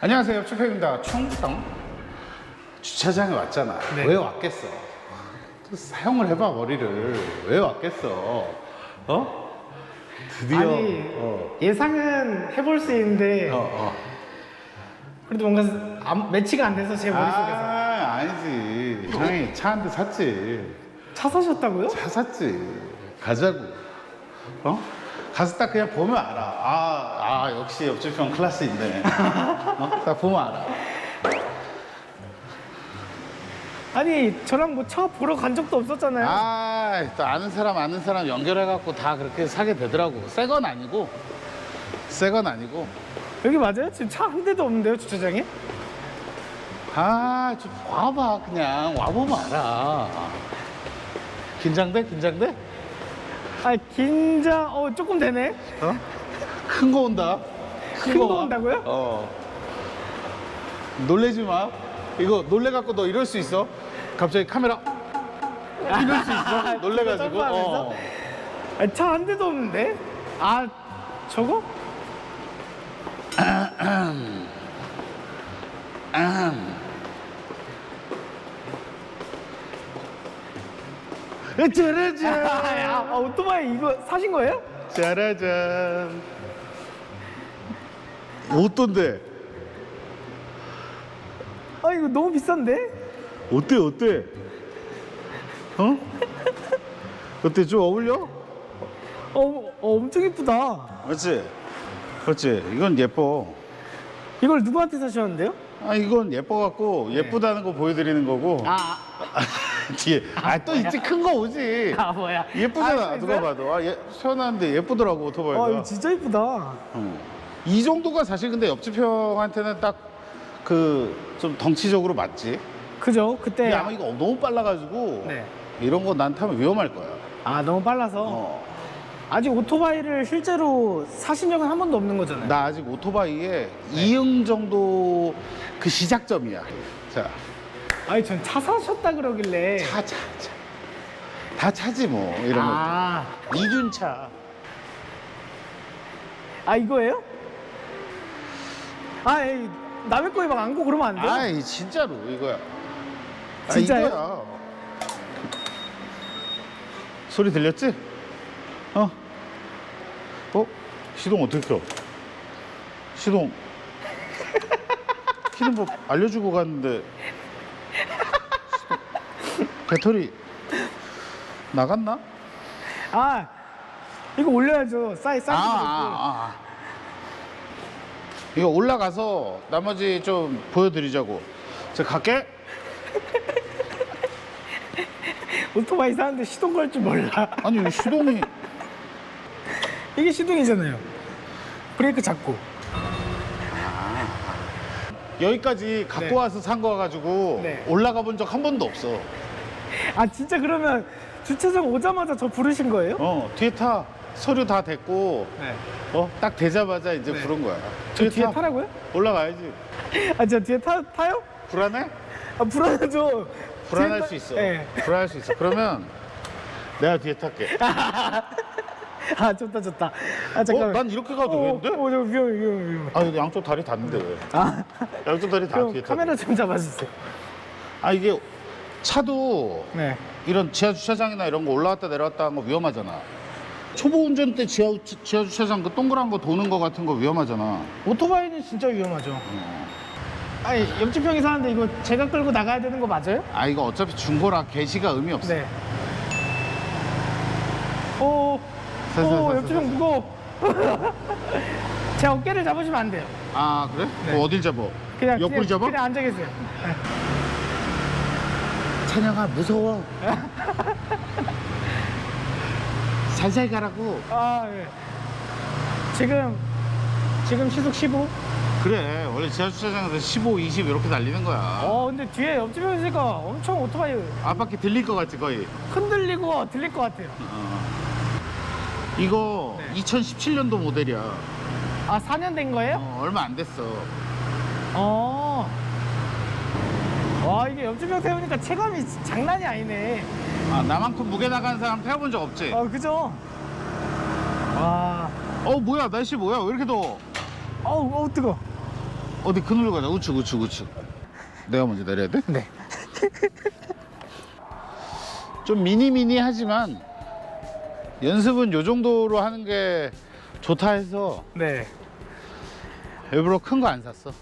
안녕하세요. 추페입니다. 충성. 주차장에 왔잖아. 네. 왜 왔겠어? 또 사용을 해봐 머리를. 왜 왔겠어? 어? 드디어. 아니 어. 예상은 해볼 수 있는데 어, 어. 그래도 뭔가 안- 매치가 안 돼서 제 머릿속에서 아, 아니지. 형이 차 한 대 샀지. 차 사셨다고요? 차 샀지. 가자고. 어? 가서 딱 그냥 보면 알아. 아, 아 역시 옆집 형 클래스 있네. 어? 딱 보면 알아. 아니 저랑 뭐 차 보러 간 적도 없었잖아요 아, 또 아는 사람 아는 사람 연결해갖고 다 그렇게 사게 되더라고. 새 건 아니고, 새 건 아니고. 여기 맞아요? 지금 차 한 대도 없는데요 주차장에? 아, 좀 와봐 그냥 와보면 알아. 긴장돼? 긴장돼? 아 긴장 어 조금 되네 어? 큰 거 온다. 큰 거 와. 온다고요? 어. 놀래지 마. 이거 놀래 갖고 너 이럴 수 있어? 갑자기 카메라 이럴 수 있어? 놀래 가지고. 점프하면서? 어. 아, 차 한 대도 없는데? 아 저거? 짜라잔. 아, 아 오토바이 이거 사신 거예요? 짜라잔. 어떤데? 아 이거 너무 비싼데? 어때 어때? 어? 어때 좀 어울려? 어, 어 엄청 이쁘다 그렇지. 그렇지. 이건 예뻐. 이걸 누구한테 사셨는데요? 아 이건 예뻐 갖고 예쁘다는 거 보여드리는 거고 아, 뒤에 아또 있지 큰 거 오지. 아 뭐야 예쁘잖아 아, 누가? 봐도 아 예, 시원한데 예쁘더라고 오토바이가. 아 이거 진짜 이쁘다 어. 이 정도가 사실 근데 옆집 형한테는 딱 그 좀 덩치적으로 맞지. 그죠? 그때 근데 아마 이거 너무 빨라가지고 네. 이런 거 난 타면 위험할 거야. 아 너무 빨라서 어. 아직 오토바이를 실제로 사신 적은 한 번도 없는 거잖아요 나 아직 오토바이에 이응 정도 그 시작점이야. 자, 아니 전 차 사셨다 그러길래 차, 차, 차. 다 차지 뭐 이런 거. 아, 이륜차. 아 이거예요? 아 에이, 남의 거에 막 안고 그러면 안 돼요? 아이 진짜로 이거야. 아, 진짜요? 이거야. 소리 들렸지? 어? 어? 시동 어떻게 켜? 시동. 키는 뭐 알려주고 갔는데. 배터리 나갔나? 아 이거 올려야죠 사이 사이즈 아, 아, 아, 아. 이거 올라가서 나머지 좀 보여드리자고. 자, 갈게. 오토바이 사는데 시동 걸 줄 몰라 아니, 시동이. 이게 시동이잖아요 브레이크 잡고 여기까지 갖고 네. 와서 산 거 가지고 네. 올라가 본 적 한 번도 없어. 아 진짜 그러면 주차장 오자마자 저 부르신 거예요? 어, 뒤에 타. 서류 다 됐고, 네. 어, 딱 되자마자 이제 네. 부른 거야. 저 뒤에 타라고요? 올라가야지. 아저 뒤에 타, 타요? 불안해? 아 불안하죠 불안할 수 있어. 네. 불안할 수 있어. 그러면 내가 뒤에 탈게. 아 좋다 좋다 아 잠깐만 어, 난 이렇게 가도 어, 되는데? 어, 저 위험 위험 위험 아, 양쪽 다리 닿는데 왜? 아 양쪽 다리 다 그럼 뒤에 타. 카메라 좀 잡아주세요 아, 이게 차도 네 이런 지하 주차장이나 이런 거 올라왔다 내려왔다 하는 거 위험하잖아. 초보 운전 때 지하, 주- 지하 주차장 그 동그란 거 도는 거 같은 거 위험하잖아. 오토바이는 진짜 위험하죠 아니 옆집 형이 사는데 이거 제가 끌고 나가야 되는 거 맞아요? 아 이거 어차피 중고라 게시가 의미 없어. 네 오, 서, 서, 오 서, 옆집 서, 형 무거워 제 어깨를 잡으시면 안 돼요 아 그래? 네. 뭐 어딜 잡어? 그냥 옆구리 그냥, 잡아? 그냥 앉아 계세요 찬영아 무서워. 살살 가라고. 아 예. 지금 지금 시속 15? 그래 원래 지하 주차장에서 15, 20 이렇게 달리는 거야. 어 근데 뒤에 옆집 형 있으니까 엄청 오토바이 앞바퀴 들릴 것 같지 거의. 흔들리고 들릴 것 같아요 어. 이거 네. 2017년도 모델이야. 아 4년 된 거예요? 어, 얼마 안 됐어. 어. 와 이게 옆집 형 태우니까 체감이 장난이 아니네. 아 나만큼 무게 나간 사람 태워본 적 없지? 어 그죠? 와. 어 뭐야 날씨 뭐야 왜 이렇게 더워? 어우 어우 뜨거. 어디 그늘로 가자 우측 우측 우측 내가 먼저 내려야 돼? 네. 좀 미니미니하지만 연습은 요 정도로 하는 게 좋다 해서 네. 일부러 큰 거 안 샀어.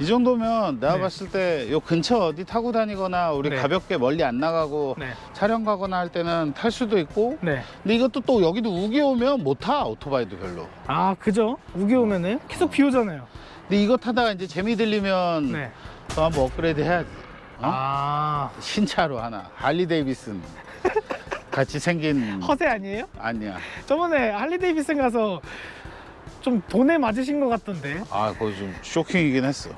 이 정도면 내가 네. 봤을 때 요 근처 어디 타고 다니거나 우리 네. 가볍게 멀리 안 나가고 네. 촬영 가거나 할 때는 탈 수도 있고 네. 근데 이것도 또 여기도 우기 오면 못 타 오토바이도 별로 아, 그죠? 우기 오면은 계속 비 오잖아요. 근데 이거 타다가 이제 재미 들리면 네. 또 한번 업그레이드 해야지 어? 아, 신차로 하나 할리 데이비슨 같이 생긴 허세 아니에요? 아니야 저번에 할리 데이비슨 가서 좀 돈에 맞으신 것 같던데. 아 거기 좀 쇼킹이긴 했어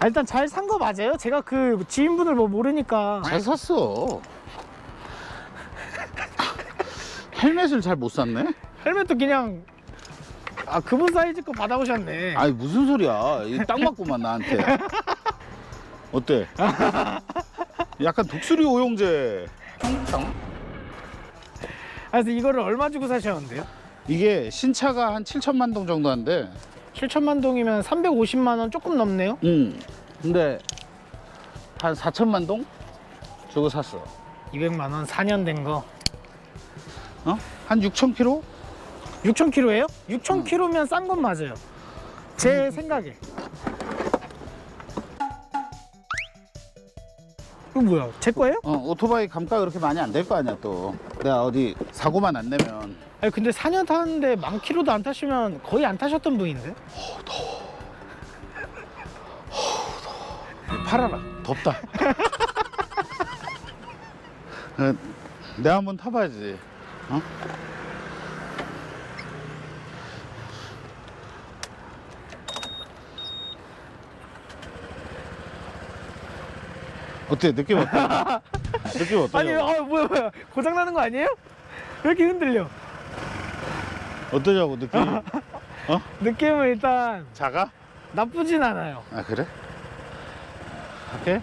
아, 일단 잘 산 거 맞아요? 제가 그 지인분을 뭐 모르니까. 잘 샀어 헬멧을 잘 못 샀네 헬멧도 그냥 아 그분 사이즈 거 받아오셨네. 아니 무슨 소리야 이딱 맞구만 나한테 어때 약간 독수리 오용제 그래서 이거를 얼마 주고 사셨는데요? 이게 신차가 한 7천만 동 정도 한데 7천만 동이면 350만 원 조금 넘네요. 음 근데 한 4천만 동 주고 샀어 200만 원 4년 된 거. 어? 한 6천 킬로? 6천 킬로예요? 6천 킬로면 싼 건 맞아요. 제 생각에. 이거 뭐야? 제 거예요? 어 오토바이 감가 그렇게 많이 안 될 거 아니야 또 내가 어디 사고만 안 내면 아니 근데 4년 타는데 만 킬로도 안 타시면 거의 안 타셨던 분인데? 팔아라 덥다 어, 내가 한번 타봐야지 어? 어때 느낌 어때? 느낌 어떠냐? 아니 아 뭐야 뭐야 고장 나는 거 아니에요? 왜 이렇게 흔들려? 어떠냐고 느낌? 어? 느낌은 일단 작아? 나쁘진 않아요. 아 그래? 갈게.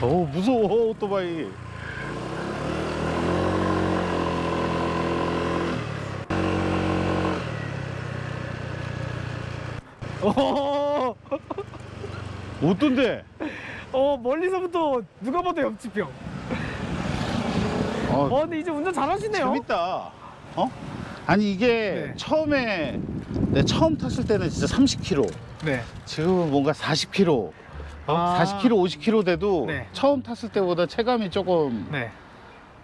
오 무서워 오토바이. 오, 어떤데? 어 멀리서부터 누가 봐도 옆집형. 어, 어 근데 이제 운전 잘하시네요. 재밌다. 어? 아니 이게 네. 처음에 내 처음 탔을 때는 진짜 30km. 네. 지금은 뭔가 40km. 어? 아. 40km, 50km 돼도 네. 처음 탔을 때보다 체감이 조금 네.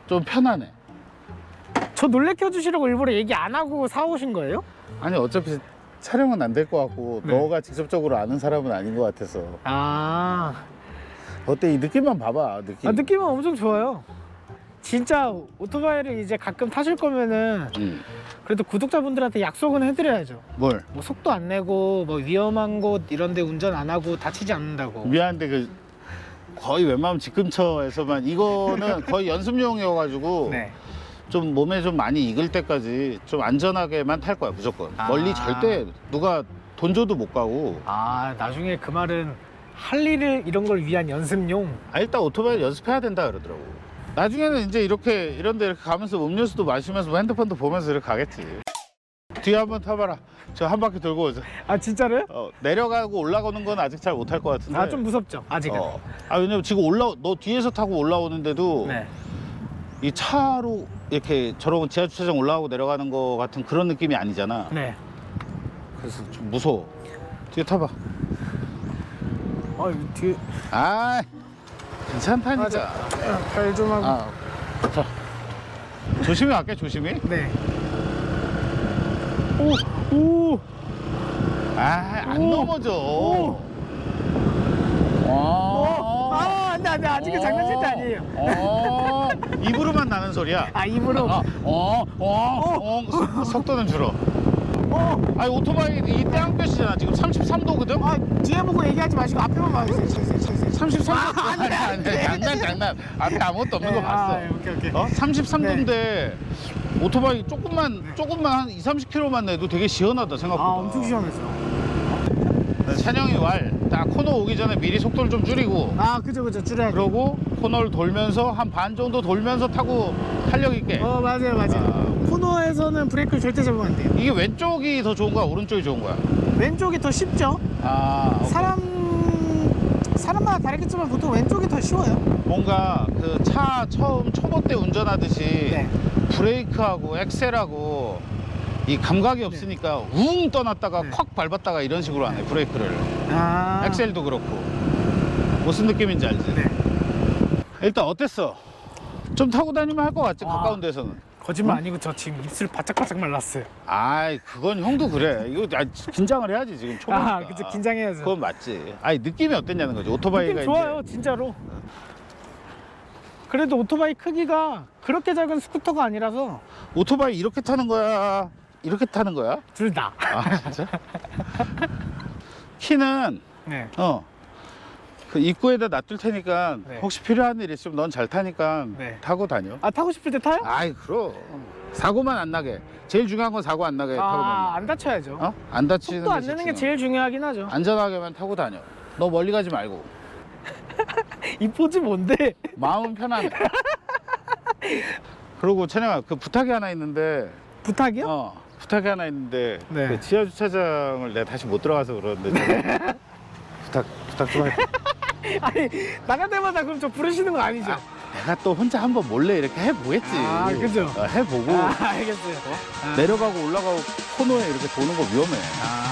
좀 편하네. 저 놀래켜 주시려고 일부러 얘기 안 하고 사오신 거예요? 아니 어차피 촬영은 안 될 것 같고 네. 너가 직접적으로 아는 사람은 아닌 것 같아서 아, 어때 이 느낌만 봐봐 느낌. 아 느낌은 엄청 좋아요. 진짜 오토바이를 이제 가끔 타실 거면은 응. 그래도 구독자분들한테 약속은 해드려야죠. 뭘? 뭐 속도 안 내고 뭐 위험한 곳 이런데 운전 안 하고 다치지 않는다고. 미안한데 그 거의 웬만하면 집 근처에서만 이거는 거의 연습용이어가지고 네. 좀 몸에 좀 많이 익을 때까지 좀 안전하게만 탈 거야 무조건. 아. 멀리 절대 누가 돈 줘도 못 가고. 아 나중에 그 말은 할 일을 이런 걸 위한 연습용. 아 일단 오토바이 연습해야 된다 그러더라고. 나중에는 이제 이렇게 이런 데 이렇게 가면서 음료수도 마시면서 뭐 핸드폰도 보면서 이렇게 가겠지. 뒤에 한번 타봐라. 저 한 바퀴 돌고 오자. 아 진짜로요? 어, 내려가고 올라가는 건 아직 잘 못할 것 같은데. 아 좀 무섭죠 아직은. 어. 아 왜냐면 지금 올라 너 뒤에서 타고 올라오는데도 네. 이 차로 이렇게 저런 지하 주차장 올라가고 내려가는 거 같은 그런 느낌이 아니잖아. 네. 그래서 좀 무서워. 뒤에 타봐. 아 뒤에 아 괜찮다니까. 발좀 하고. 아, 자 조심히 갈게 조심히. 네. 오 오. 아 안 오. 넘어져. 오. 어. 아 안돼 안돼 아직은 장난칠 때 아니에요. 어. 입으로만 나는 소리야. 아 입으로. 어, 어, 어, 어, 속- 속도는 줄어. 어. 아니 오토바이 이 땅볕이잖아. 지금 33도거든. 아 뒤에 보고 얘기하지 마시고 앞에만 봐주세요. 차세요 차세요. 33도. 아니, 아니, 장난, 장난. 앞에 아무것도 없는 거 봤어. 아, 오케이 오케이. 어? 33도인데 오토바이 조금만, 조금만 한 2, 30km만 내도 되게 시원하다 아 생각보다. 엄청 시원했어. 네, 찬영이 왈, 딱 코너 오기 전에 미리 속도를 좀 줄이고, 아 그죠 그죠 줄여야 돼. 그러고 코너를 돌면서 한 반 정도 돌면서 타고 탄력 있게. 어 맞아요 맞아요. 아. 코너에서는 브레이크를 절대 잡으면 안 돼요. 이게 왼쪽이 더 좋은 거야 오른쪽이 좋은 거야 왼쪽이 더 쉽죠? 아 오케이. 사람 사람마다 다르겠지만 보통 왼쪽이 더 쉬워요. 뭔가 그 차 처음 초보 때 운전하듯이 네. 브레이크하고 엑셀하고 이 감각이 없으니까 웅 떠났다가 네. 콱 밟았다가 이런 식으로 하네 브레이크를 아. 엑셀도 그렇고 무슨 느낌인지 알지? 네. 일단 어땠어? 좀 타고 다니면 할 것 같지 아. 가까운 데서는 거짓말 아니고 저 지금 입술 바짝바짝 말랐어요. 아이 그건 형도 그래 이거 아, 긴장을 해야지 지금 초보니까 아, 그쵸 긴장해야죠. 그건 맞지 아니 느낌이 어땠냐는 거지 오토바이가 느낌 좋아요, 진짜로. 그래도 오토바이 크기가 그렇게 작은 스쿠터가 아니라서 이제 오토바이 이렇게 타는 거야 이렇게 타는 거야? 둘 다. 아 진짜? 키는 네. 어. 그 입구에다 놔둘 테니까 네. 혹시 필요한 일 있으면 넌 잘 타니까 네. 타고 다녀. 아 타고 싶을 때 타요? 아이 그럼 사고만 안 나게. 제일 중요한 건 사고 안 나게 타고 아, 다녀. 안 다쳐야죠. 어? 안 다치는 속도 안 게 내는 게. 제일 중요하긴 하죠. 안전하게만 타고 다녀. 너 멀리 가지 말고 이 포즈 뭔데? 마음은 편안해. 그리고 채영아 그 부탁이 하나 있는데 부탁이요? 어 부탁이 하나 있는데 네. 그 지하 주차장을 내가 다시 못 들어가서 그러는데 좀 부탁 부탁 좀 할게. 아니 나갈 때마다 그럼 저 부르시는 거 아니죠? 아, 내가 또 혼자 한번 몰래 이렇게 해보겠지. 아, 그죠? 어, 해보고 아, 알겠어요. 아. 내려가고 올라가고 코너에 이렇게 도는 거 위험해. 아,